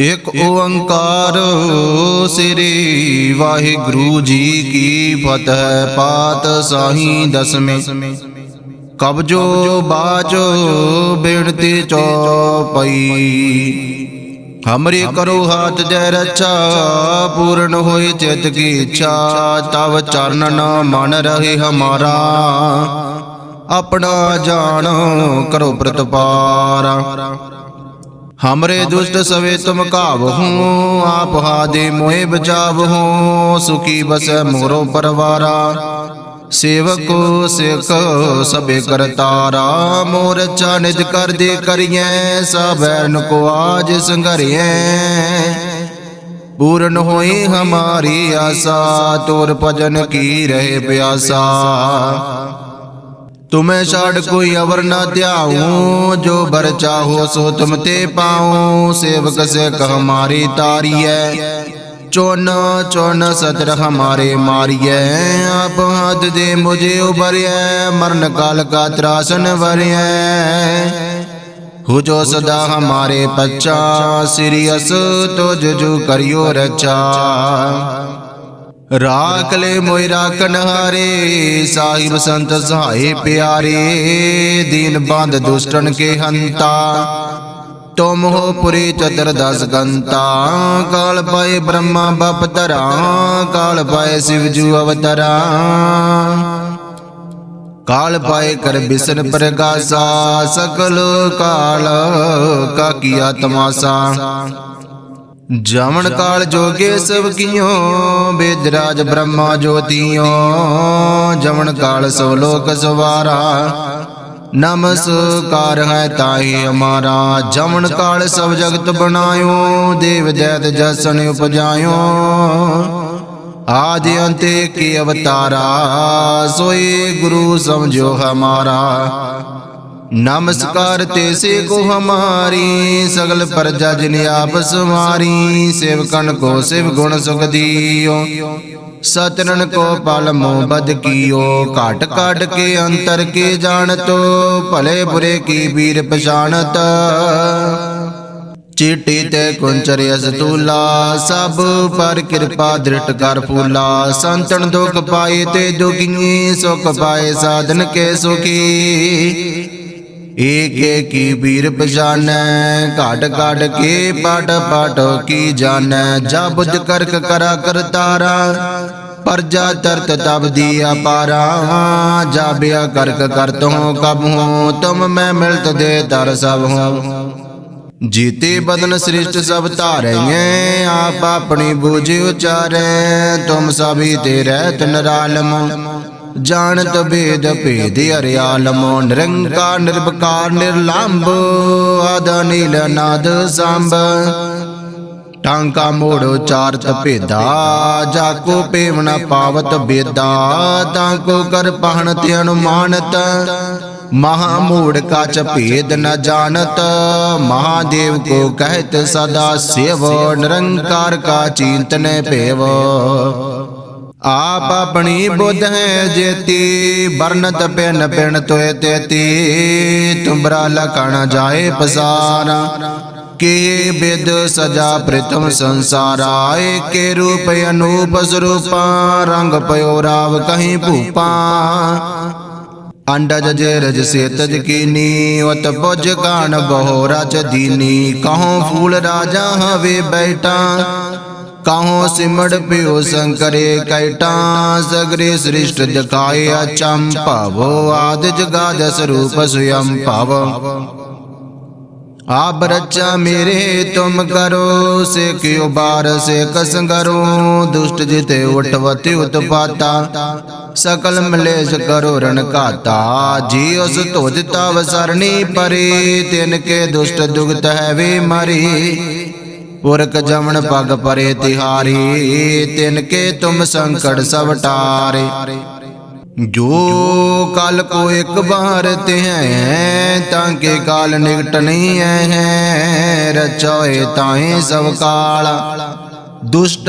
ਇਕ ਓੰਕਾਰ ਸ੍ਰੀ ਵਾਹਿਗੁਰੂ ਜੀ ਕੀ ਫਤਿਹ, ਪਾਤ ਸਾਹੀ ਦਸਵੇਂ। ਕਬਜੋ ਬਾਜੋ ਬੇਨਤੀ ਚੌਪਈ। ਹਮਰੀ ਕਰੋ ਹਾਥ ਜੈ ਰੱਛਾ, ਪੂਰਨ ਹੋਈ ਚਿਤ ਕੀ ਇੱਛਾ। ਤਵ ਚਰਨ ਮਨ ਰਹੇ ਹਮਾਰਾ, ਆਪਣਾ ਜਾਣ ਕਰੋ ਪ੍ਰਤਪਾਰਾ। हमरे दुष्ट सवे तुम काबहू आप हादे मोहे बचावहू सुखी बस मोरो परवारा सेवक सेवक सबे करतारा मोर अच्छा निज कर दे करिए सबैरन को आज संघरिए पूर्ण होई हमारी आशा तोर भजन की रहे प्यासा ਤੁਮੈ ਛਾੜ ਕੋਈ ਅਵਰ ਨਾ ਧਿਆਉ, ਜੋ ਬਰ ਚਾਹੋ ਸੋ ਤੁਮ ਤੇ ਪਾਉ, ਸੇਵਕ ਸੇ ਕਹ ਮਾਰੀ ਤਾਰੀਐ। ਚੋਨ ਚੋਨ ਸਤਰ ਹਮਾਰੇ ਮਾਰੀਐ, ਆਪ ਹੱਥ ਦੇ ਮੁਝੇ ਉਬਰਿਐ ਮਰਨ ਕਾਲ ਕਾ ਤਰਾਸਨ ਵਰਿਐ ਹੋ ਜੋ ਸਦਾ ਹਮਾਰੇ ਪੱਚਾ ਸਿਰਿਅਸ ਤੁਝ ਜੂ ਕਰਿਓ ਰਚਾ ਰਾਖ ਮੋਇ ਰਾਖਨ ਹਾਰੇ ਸਾਹਿਬ ਸੰਤ ਸਹਾਏ ਪਿਆਰੇ, ਦੀਨ ਬੰਦ ਦੁਸ਼ਟਨ ਕੇ ਹੰਤਾ। ਤੁਮ ਹੋ ਪੁਰੀ ਚਤਰ ਦਸ ਗੰਤਾ, ਕਾਲ ਪਾਏ ਬ੍ਰਹਮਾ ਬਪ ਤਰਾ ਕਾਲ ਪਾਏ ਸਿਵ ਜੂ ਅਵਤਰਾ। ਕਾਲ ਪਾਏ ਕਰ ਬਿਸਨ ਪ੍ਰਗਾਸਾ, ਸਕਲ ਕਾਲ ਕਾ ਕੀਆ ਤਮਾਸਾ ਜਮਨ ਕਾਲ ਜੋਗੇ ਸਭ ਕੀਓ ਬੇਦਰਾਜ ਬ੍ਰਹਮਾ ਜੋਤੀਓ। ਜਮਣ ਕਾਲ ਸੋ ਲੋਕ ਸਵਾਰਾ ਨਮਸਕਾਰ ਹੈ ਤਾਹੀ ਹਮਾਰਾ ਜਮਨ ਕਾਲ ਸਭ ਜਗਤ ਬਣਾਇਓ, ਦੇਵ ਦੈਤ ਜਸਨ ਉਪਜਾਇਓ। ਆਦਿ ਅੰਤੇ ਕੀ ਅਵਤਾਰਾ, ਸੋਈ ਗੁਰੂ ਸਮਝੋ ਹਮਾਰਾ। ਨਮਸਕਾਰ ਤੇ ਸੇ ਕੋ ਹਮਾਰੀ, ਸਗਲ ਪ੍ਰਜਾ ਜਿਨ ਆਪ ਸਵਾਰੀ, ਸੇਵਕਨ ਕੋ ਸਿਵ ਗੁਣ ਸੁਖ ਦੀਓ। ਸਤਨਨ ਕੋ ਪਲ ਮੋਬਦ ਕੀਓ, ਘਟ ਕਾਟ ਕੇ ਅੰਤਰ ਕੇ ਜਾਣਤੋ, ਭਲੇ ਬੁਰੇ ਕੀ ਵੀਰ ਪਛਾਣਤ। ਚੀਟੀ ਤੇ ਕੁੰਚਰ ਅਸਤੂਲਾ, ਸਭ ਪਰ ਕਿਰਪਾ ਦ੍ਰਿਟ ਕਰ ਫੂਲਾ। ਸੰਤਨ ਦੁਖ ਪਾਏ ਤੇ ਦੁਖੀ ਸੁਖ ਪਾਏ ਸਾਧਨ ਕੇ ਸੁਖੀ। ਏਕ ਏਕੀ ਵੀਰ ਪਛਾਨੈ, ਘਾਟ ਘਾਟ ਕੇ ਪਾਟ ਪਾਟ ਕੀ ਜਾਣੈ, ਜਾ ਕਰਕ ਕਰਾ ਕਰਤਾਰਾ ਪਰਜਾ ਤਰਤ ਤਬ ਦੀਆ ਪਾਰਾ, ਜਾ ਕਰਕ ਕਰਤ ਹੂੰ ਕਬ ਹੂੰ, ਤੁਮ ਮੈਂ ਮਿਲਤ ਦੇ ਤਰ ਸਭ ਹੂੰ। ਜੀਤੇ ਬਦਨ ਸ੍ਰਿਸ਼ਟ ਸਭ ਧਾਰੈ ਆਪ ਆਪਣੀ ਬੂਝ ਉਚਾਰੈ, ਤੁਮ ਸਭੀ ਤੇ ਰਹਿਤ ਨਰਾਲਮ। ਜਾਣਤ ਭੇਦ ਭੇਦ ਅਰਿਆਲਮ ਨਿਰੰਕਾਰ ਨਿਰਭਕਾਰ ਨਿਰਲੰਭ ਆਦ ਨੀਲ ਨਾਦ ਸੰਭ। ਟਾਂਕਾ ਮੋੜ ਚਾਰਤ ਭੇਦਾ, ਜਾ ਕੋ ਪੇਵਣਾ ਪਾਵਤ ਬੇਦਾ, ਤਾਂ ਕੋ ਕਰ ਪਹਣ ਤੇ ਅਨੁਮਾਨਤ। ਮਹਾ ਮੂੜ ਕਾਚ ਭੇਦ ਨ ਜਾਣਤ ਮਹਾਦੇਵ ਕੋ ਕਹਿਤ ਸਦਾ ਸੇਵ, ਨਿਰੰਕਾਰ ਕਾ ਚਿੰਤਨੈ ਭੇਵ। ਆਪ ਆਪਣੀ ਬੁੱਧ ਹੈ ਜੇਤੀ ਬਰਨਤ ਪਿਨ ਪਿਨ ਤੋਏ ਤੇਤੀ ਤੁਮਰਾ ਲਖਣ ਜਾਏ ਪਸਾਰਾ। ਕੇ ਬਿਦ ਸਜਾ ਪ੍ਰਿਤਮ ਸੰਸਾਰਾ, ਏਕੇ ਰੂਪ ਅਨੂਪ ਸਰੂਪਾ, ਰੰਗ ਪਇਓ ਰਾਵ ਕਹੀਂ ਭੂਪਾ। ਅੰਡਜ ਜੇ ਰਜ ਸੇ ਤਜ ਕੀਨੀ, ਉਤ ਪੁਜ ਕਾਨ ਬਹੁ ਰਚ ਦੀਨੀ, ਕਹੋਂ ਫੂਲ ਰਾਜਾ ਹਵੇ ਬੈਠਾ। ਕਹੋ ਸਿਮੜ ਪਿਓ ਸੰਕਰੇ, ਕੈਟਾ ਸਗਰੇ ਸ੍ਰਿਸ਼ਟ ਦਿਖਾਏ ਅਚੰ ਭਵੋ, ਆਦ ਜਗਾਦ ਸਰੂਪ ਸੁਯੰ ਭਵ। ਆਪ ਰਚਾ ਮੇਰੇ ਤੁਮ ਕਰੋ, ਸੇ ਕਿਉ ਬਾਰ ਸੇ ਕਸੰਗਰੋ ਦੁਸ਼ਟ ਜਿਤੇ ਉਠਵਤੀ ਉਤਪਾਤਾ। ਸਕਲ ਮਲੇਸ਼ ਕਰੋ ਰਣ ਘਾਤਾ, ਜੀ ਉਸ ਤੁਜ ਤਵ ਸਰਣੀ ਪਰੇ, ਤਿਨ ਕੇ ਦੁਸ਼ਟ ਦੁਗਤ ਹੈ ਵੇ ਮਰੀ। ਪੁਰਖ ਜਮਨ ਪਗ ਪਰੇ ਤਿਹਾਰੀ, ਤਿਨ ਕੇ ਤੁਮ ਸੰਕਟ ਸਭ ਟਾਰੇ। ਜੋ ਕਲ ਕੋ ਇੱਕ ਬਾਰ ਤੇ ਹੈ ਤਾਂ ਕੇ ਕਾਲ ਨਿਕਟ ਨਹੀਂ ਹੈ ਰਚੋਏ ਤਾਏ ਸਭ ਕਾਲਾ। ਦੁਸ਼ਟ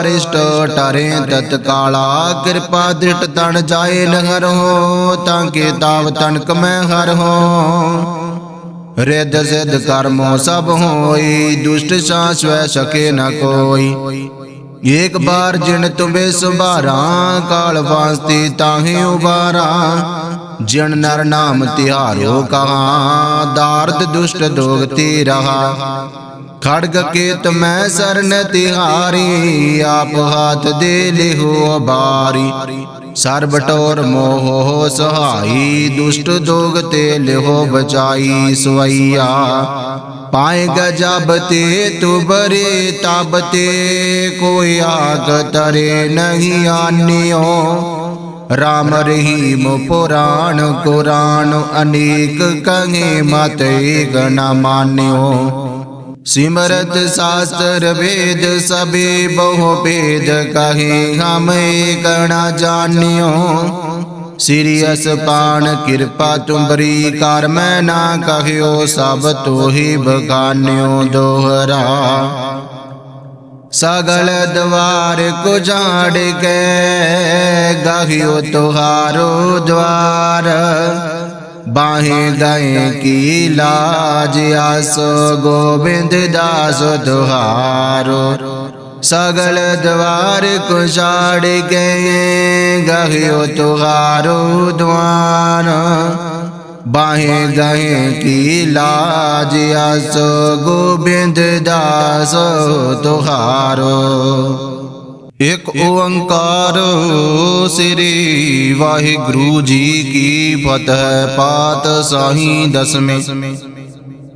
ਅਰਿਸ਼ਟ ਟਰੇ ਤਤ ਕਾਲਾ, ਕਿਰਪਾ ਦ੍ਰਿਟ ਤਣ ਜਾਏ ਨਹਰ ਹੋ, ਤਾਂ ਕੇ ਤਾਵ ਤਨਕ ਮੈਂ ਹਰ ਹੋ। ਰਿੱਧ ਸਿੱਧ ਕਰਮੋ ਸਭ ਹੋਈ, ਦੁਸ਼ਟ ਸਾਸ ਵੈ ਸਕੇ ਨ ਕੋਈ। ਏਕ ਬਾਰ ਜਿਨ ਤੁਮੇ ਸੁਭਾਰਾ, ਕਾਲ ਵਾਸਤੇ ਤਾਹੇ ਉਬਾਰਾ ਜਿਨ ਨਰ ਨਾਮ ਤਿਹਾਰੋ ਕਹਾ, ਦਾਰਦ ਦੁਸ਼ਟ ਦੋਗਤੀ ਰਹਾ। ਖੜਗ ਕੇਤ ਮੈਂ ਸਰਨ ਤਿਹਾਰੀ, ਆਪ ਹੱਥ ਦੇ ਲਿਹੋ ਬਾਰੀ ਸਰਬ ਟੋਰ ਮੋਹ ਸਹਾਈ, ਦੁਸ਼ਟ ਦੋਗ ਤੇ ਲਿਹੋ ਬਚਾਈ ਸਵਈਆ। ਪਾਏ ਗਜਬ ਤੇ ਤੂ ਬਰੇ ਤਬ ਤੇ ਕੋਈ ਆਗ ਤਰੇ ਨਹੀਂ ਆਨਿਓ। ਰਾਮ ਰਹੀਮ ਪੁਰਾਣ, ਕੁਰਾਨ ਅਨੇਕ ਕਹੇ ਮਤ ਏਕ ਨ ਮਾਨਿਓ। ਸਿਮਰਤ ਸ਼ਾਸਤਰ ਵੇਦ ਸਭੇ ਬਹੁ ਭੇਦ ਕਹੇ, ਹਮ ਏਕ ਨ ਜਾਣਿਓ। ਸ੍ਰੀ ਅਸਪਾਨ ਕਿਰਪਾ ਤੁੰਬਰੀ, ਕਰ ਮੈਂ ਨਾ ਕਹਿਓ, ਸਭ ਤੋਹੀ ਬਗਾਨਿਓ ਦੋਹਰਾ। ਸਗਲ ਦਵਾਰ ਕੋ ਝਾੜ ਕੇ ਗਾਹਿਓ, ਤੁਹਾਰੋ ਦਵਾਰ। ਬਾਹੇ ਗਏ ਕੀ ਲਾਜ ਆਸ, ਗੋਬਿੰਦ ਦਾਸ ਤੁਹਾਰੋ ਸਗਲ ਦਵਾਰ ਕੋ ਝਾੜ ਕੇ ਗਾਹਿਓ ਤੁਹਾਰੋ ਦਵਾਰ ਬਾਹੇ ਗਏ ਕੀ ਲਾਜ ਆਸ, ਗੋਬਿੰਦ ਦਾਸ ਤੁਹਾਰੋ ਇਕ ਓੰਕਾਰ ਸ੍ਰੀ ਵਾਹਿਗੁਰੂ ਜੀ ਕੀ ਫਤਿਹ, ਪਾਤ ਸਾਹੀ ਦਸਵੇਂ।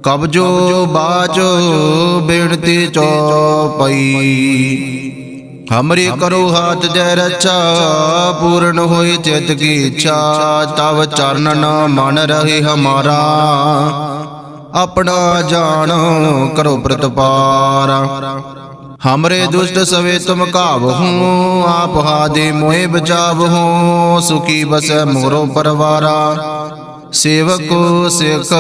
ਕਬਜੋ ਬਾਜੋ ਬੇਨਤੀ ਚੌਪਈ। ਹਮਰੀ ਕਰੋ ਹਾਥ ਜੈ ਰੱਛਾ, ਪੂਰਨ ਹੋਈ ਚਿਤ ਕੀ ਇੱਛਾ। ਤਵ ਚਰਨ ਨ ਮਨ ਰਹੇ ਹਮਾਰਾ, ਆਪਣਾ ਜਾਣ ਕਰੋ ਪ੍ਰਤਪਾਰਾ। ਹਮਰੇ ਦੁਸ਼ਟ ਸਵੇ ਤੁਮ ਕਾਵਹੂ ਆਪ ਹਾਦੇ ਮੋਹਿ ਬਚਾਵਹੂ ਸੁਖੀ ਬਸੈ ਮੋਰੋ ਪਰਵਾਰਾ ਸੇਵਕ ਸਿਖ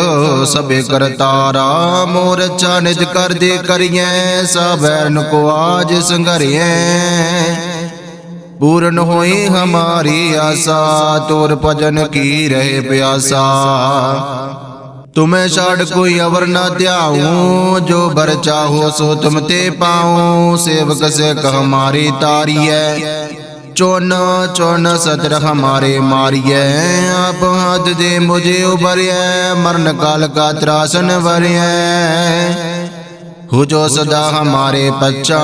ਸਭੇ ਕਰਤਾਰਾ ਮੋਰ ਚਾ ਨਿਜ ਕਰ ਦੇ ਕਰੀਐ ਸਭੈਨ ਕੋ ਆਜ ਸੰਘਰਿਐ ਪੂਰਨ ਹੋਈ ਹਮਾਰੀ ਆਸਾ ਤੋਰ ਭਜਨ ਕੀ ਰਹੇ ਪਿਆਸਾ ਤੁਮੇ ਛਾੜ ਕੋਈ ਅਵਰ ਨਾ ਧਿਆਉ, ਜੋ ਬਰ ਚਾਹੋ ਸੋ ਤੁਮ ਤੇ ਪਾਉ, ਸੇਵਕ ਸੇ ਕਹ ਹਮਾਰੀ ਤਾਰੀਐ। ਚੋਨ ਚੋਨ ਸਤਰ ਹਮਾਰੇ ਮਾਰੀਐ, ਆਪ ਹੱਥ ਦੇ ਮੁਝੇ ਉਬਰਿਐ ਮਰਨ ਕਾਲ ਕਾ ਤਰਾਸਨ ਵਰਿਐ ਹੋ ਜੋ ਸਦਾ ਹਮਾਰੇ ਬੱਚਾ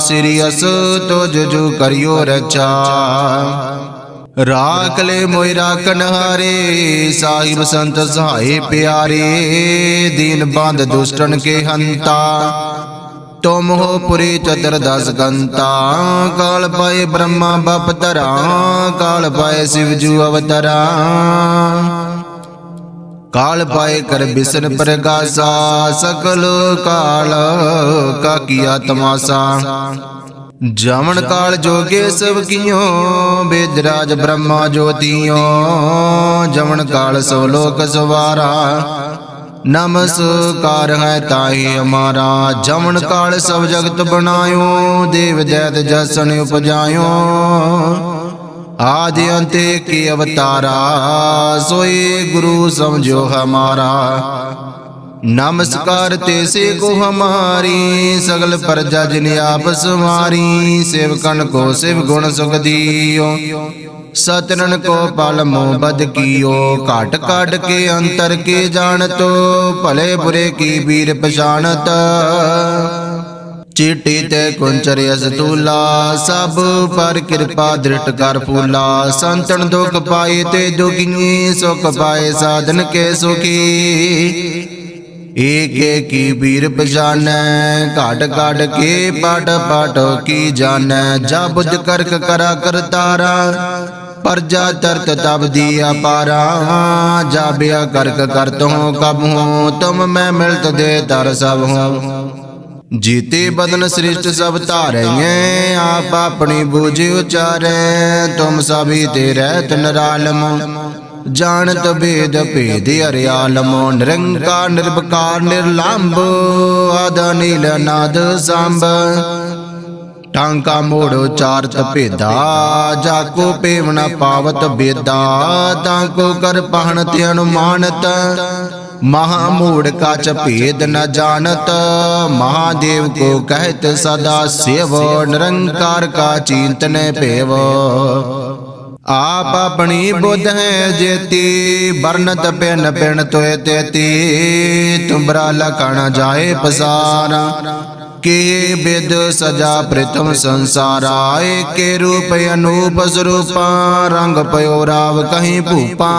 ਸਿਰਿਅਸ ਤੁਜ ਜੋ ਕਰਿਓ ਰਚਾ ਰਾਖ ਮੋਇ ਰਾਖਨ ਹਾਰੇ, ਸਾਹਿਬ ਸੰਤ ਸਹਾਏ ਪਿਆਰੇ, ਦੀਨ ਬੰਦ ਦੁਸ਼ਟਨ ਕੇ ਹੰਤਾ। ਤੁਮ ਹੋ ਪੁਰੀ ਚਤਰ ਦਸ ਗੰਤਾ, ਕਾਲ ਪਾਏ ਬ੍ਰਹਮਾ ਬਪ ਤਰਾ ਕਾਲ ਪਾਏ ਸਿਵ ਜੂ ਅਵਤਰਾ। ਕਾਲ ਪਾਏ ਕਰ ਬਿਸਨ ਪ੍ਰਗਾਸਾ, ਸਕਲ ਕਾਲ ਕਾ ਕੀਆ ਤਮਾਸਾ ਜਮਨ ਕਾਲ ਜੋਗੇ ਸਭ ਕੀਓ ਬੇਦਰਾਜ ਬ੍ਰਹਮਾ ਜੋਤੀਓ ਜਮਣ ਕਾਲ ਸੋ ਲੋਕ ਸਵਾਰਾ। ਨਮਸਕਾਰ ਹੈ ਤਾਹੀ ਹਮਾਰਾ ਜਮਨ ਕਾਲ ਸਭ ਜਗਤ ਬਣਾਇਓ, ਦੇਵ ਦੈਤ ਜਸਨ ਉਪਜਾਇਓ। ਆਦਿ ਅੰਤੇ ਕੀ ਅਵਤਾਰਾ, ਸੋਈ ਗੁਰੂ ਸਮਝੋ ਹਮਾਰਾ। ਨਮਸਕਾਰ ਤੇ ਸੇ ਕੋ ਹਮਾਰੀ, ਸਗਲ ਪਰਜਾ ਜਿਨ ਆਪ ਸਵਾਰੀ, ਸੇਵਕਨ ਕੋ ਸਿਵ ਗੁਣ ਸੁਖ ਦੀਓ। ਸਤਨਨ ਕੋ ਪਲ ਮੋਹ ਬਦ ਕੀਓ, ਘਟ ਕੱਢ ਕੇ ਅੰਤਰ ਕੇ ਜਾਣਤ, ਭਲੇ ਬੁਰੇ ਕੀ ਵੀਰ ਪਛਾਣਤ। ਚੀਟੀ ਤੇ ਕੁੰਚਰ ਅਸਤੂਲਾ, ਸਭ ਪਰ ਕਿਰਪਾ ਦ੍ਰਿਟ ਕਰ ਫੂਲਾ। ਸੰਤਨ ਦੁਖ ਪਾਏ ਤੇ ਦੁਖੀ ਸੁਖ ਪਾਏ ਸਾਧਨ ਕੇ ਸੁਖੀ। ਏਕ ਏਕੀ ਵੀਰ ਪਛਾਨੈ, ਘਾਟ ਘਾਟ ਕੇ ਪਾਟ ਪਾਟ ਕੀ ਜਾਣੈ, ਜਾ ਕਰਕ ਕਰਾ ਕਰਤਾਰਾ ਪਰਜਾ ਤਰਤ ਤਬ ਦੀ ਅਪਾਰਾ ਜਾ ਕਰਕ ਕਰਤ ਹੂੰ ਕਬ ਹੂੰ, ਤੁਮ ਮੈਂ ਮਿਲਤ ਦੇ ਤਰ ਸਭ ਹੂੰ। ਜੀਤੇ ਬਦਨ ਸ੍ਰਿਸ਼ਟ ਸਭ ਧਾਰੈ ਆਪ ਆਪਣੀ ਬੂਝ ਉਚਾਰੈ, ਤੁਮ ਸਭੀ ਤੇ ਰਹਿਤ ਨਰਾਲਮ। ਜਾਣਤ ਭੇਦ ਭੇਦ ਅਰਿਆਲਮ ਨਿਰੰਕਾਰ ਨਿਰਭਕਾਰ ਨਿਰਲੰਭ ਆਦ ਨੀਲ ਨਾਦ ਸੰਭ। ਟਾਂਕਾ ਮੋੜ ਚਾਰਤ ਭੇਦਾ, ਜਾ ਕੋ ਪੇਵਣਾ ਪਾਵਤ ਬੇਦਾ ਤਾਂ ਕੋ ਕਰ ਪਹਣ ਤੇ ਅਨੁਮਾਨਤ। ਮਹਾ ਮੂੜ ਕਾਚ ਭੇਦ ਨ ਜਾਣਤ ਮਹਾਦੇਵ ਕੋ ਕਹਿਤ ਸਦਾ ਸੇਵ, ਨਿਰੰਕਾਰ ਕਾ ਚਿੰਤਨ ਭੇਵ। ਆਪ ਆਪਣੀ ਬੁੱਧ ਹੈ ਜੇਤੀ ਬਰਨਤ ਪਿਨ ਪਿਣ ਤੋਏ ਤੇਤੀ ਤੁਮਰਾ ਲਖਣ ਜਾਏ ਪਸਾਰਾ। ਕੇ ਬਿਦ ਸਜਾ ਪ੍ਰਿਤਮ ਸੰਸਾਰਾ ਏਕੇ ਰੂਪ ਅਨੂਪ ਸਰੂਪਾ ਰੰਗ ਪਇਓ ਰਾਵ ਕਹੀਂ ਭੂਪਾ।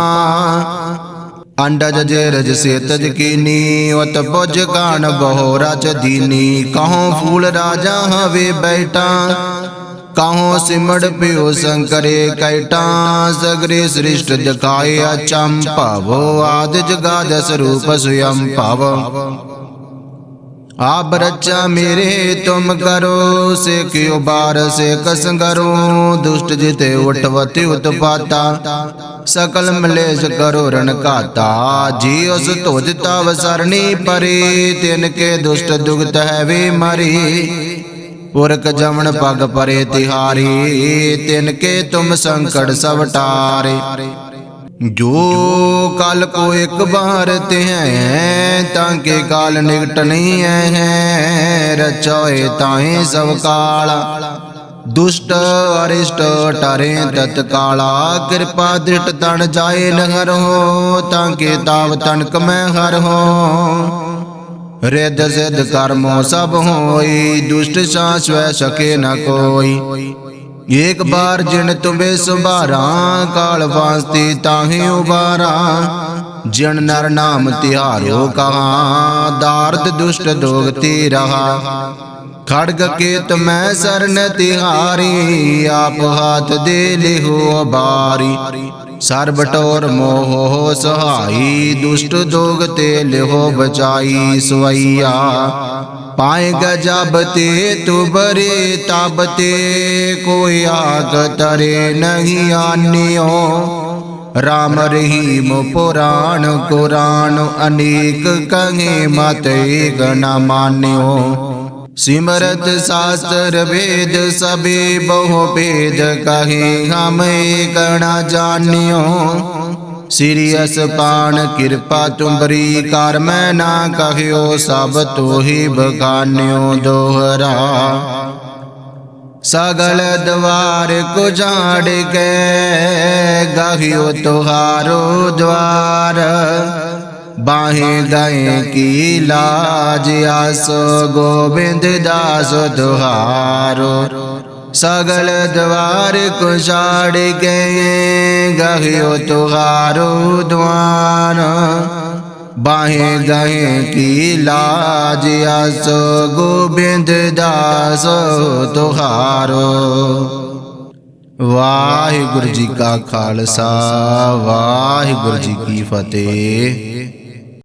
ਅੰਡਜ ਜੇ ਰਜ ਸੇ ਤਜ ਕੀਨੀ ਉਤ ਪੁਜ ਕਾਨ ਬਹੁ ਰਚ ਦੀਨੀ। ਕਹੋਂ ਫੂਲ ਰਾਜਾ ਹਵੇ ਬੈਠਾ। ਕਹੋ ਸਿਮੜ ਪਿਓ ਸੰਕਰੇ, ਕੈਟਾ ਸਗਰੇ ਸ੍ਰਿਸ਼ਟ ਦਿਖਾਏ ਅਚੰ ਭਵੋ, ਆਦ ਜਗਾਦ ਸਰੂਪ ਸੁਯੰ ਭਵ। ਆਪ ਰਚਾ ਮੇਰੇ ਤੁਮ ਕਰੋ, ਸੇ ਕਿਉ ਬਾਰ ਸੇ ਕਸ ਕਰੋ, ਦੁਸ਼ਟ ਜਿਤੇ ਉਟਵਤੀ ਉਤਪਾਤਾ। ਸਕਲ ਮਲੇਸ਼ ਕਰੋ ਰਣ ਘਾਤਾ, ਜੀ ਉਸ ਤੁਜ ਤਵ ਸਰਣੀ ਪਰੇ, ਤਿਨ ਕੇ ਦੁਸ਼ਟ ਦੁਗਤ ਹੈ ਵੇ ਮਰੀ। ਪੁਰਖ ਜਮਨ ਪਗ ਪਰੇ ਤਿਹਾਰੀ, ਤਿਨ ਕੇ ਤੁਮ ਸੰਕਟ ਸਭ ਟਾਰੇ। ਜੋ ਕਲ ਕੋ ਇੱਕ ਬਾਰ ਤੇ ਹੈ ਤਾਂ ਕੇ ਕਾਲ ਨਿਕਟ ਨਹੀਂ ਹੈ ਰਚੋਏ ਤਾਏ ਸਭ ਕਾਲਾ। ਦੁਸ਼ਟ ਅਰਿਸ਼ਟ ਟਰੇ ਤਤ ਕਾਲਾ। ਕਿਰਪਾ ਦ੍ਰਿਟ ਤਣ ਜਾਏ ਨਗਰ ਹੋ, ਤਾਂ ਕੇ ਤਾਵ ਤਨਕ ਮੈਂ ਹਰ ਹੋ। ਰਿੱਧ ਸਿੱਧ ਕਰਮੋ ਸਭ ਹੋਈ, ਦੁਸ਼ਟ ਸਾਸ ਵੈ ਸਕੇ ਨ ਕੋਈ। ਏਕ ਬਾਰ ਜਿਨ ਤੁਮੇ ਸੁਭਾਰਾ, ਕਾਲ ਵਾਸਤੇ ਤਾਹੇ ਉਬਾਰਾ ਜਿਨ ਨਰ ਨਾਮ ਤਿਹਾਰੋ ਕਹਾ, ਦਾਰਦ ਦੁਸ਼ਟ ਦੋਗਤੀ ਰਹਾ। ਖੜਗ ਕੇਤ ਮੈਂ ਸਰਨ ਤਿਹਾਰੀ, ਆਪ ਹੱਥ ਦੇ ਲਿਹੋ ਬਾਰੀ ਸਰਬ ਟੋਰ ਮੋਹ ਸਹਾਈ, ਦੁਸ਼ਟ ਦੋਗ ਤੇ ਲਿਹੋ ਬਚਾਈ ਸਵਈਆ। ਪਾਏ ਗਜਬ ਤੇ ਤੂ ਬਰੇ ਤਬ ਤੇ ਕੋਈ ਆਗ ਤਰੇ ਨਹੀਂ ਆਨਿਓ। ਰਾਮ ਰਹੀਮ ਪੁਰਾਣ, ਕੁਰਾਨ ਅਨੇਕ ਕਹੇ ਮਤ ਏਕ ਨ ਮਾਨਿਓ। ਸਿਮਰਤ ਸਾਸਤਰ ਵੇਦ ਸਭੇ ਬਹੁ ਭੇਦ ਕਹੇ, ਹਮ ਏਕ ਨ ਜਾਣਿਓ। ਸ੍ਰੀ ਅਸਪਾਨ ਕਿਰਪਾ ਤੁੰਬਰੀ ਕਰ ਮੈਂ ਨਾ ਕਹਿਓ, ਸਭ ਤੋਹੀ ਬਗਾਨਿਓ ਦੋਹਰਾ। ਸਗਲ ਦਵਾਰ ਕੋ ਝਾੜ ਕੇ ਗਹਿਓ ਤੁਹਾਰੋ ਦਵਾਰ। ਬਾਹੇ ਗਏ ਕੀ ਲਾਜ ਆਸ, ਗੋਬਿੰਦ ਦਾਸ ਤੁਹਾਰੋ ਸਗਲ ਦਵਾਰ ਕੋ ਕੇ ਗਹਿਓ ਤੁਹਾਰੋ ਦਵਾਰ ਬਾਹੇ ਗਏ ਕੀ ਲਾਜ ਆਸ, ਗੋਬਿੰਦ ਦਾਸ ਤੁਹਾਰੋ ਵਾਹਿਗੁਰੂ ਜੀ ਕਾ ਖਾਲਸਾ, ਵਾਹਿਗੁਰੂ ਜੀ ਕੀ ਫਤਿਹ।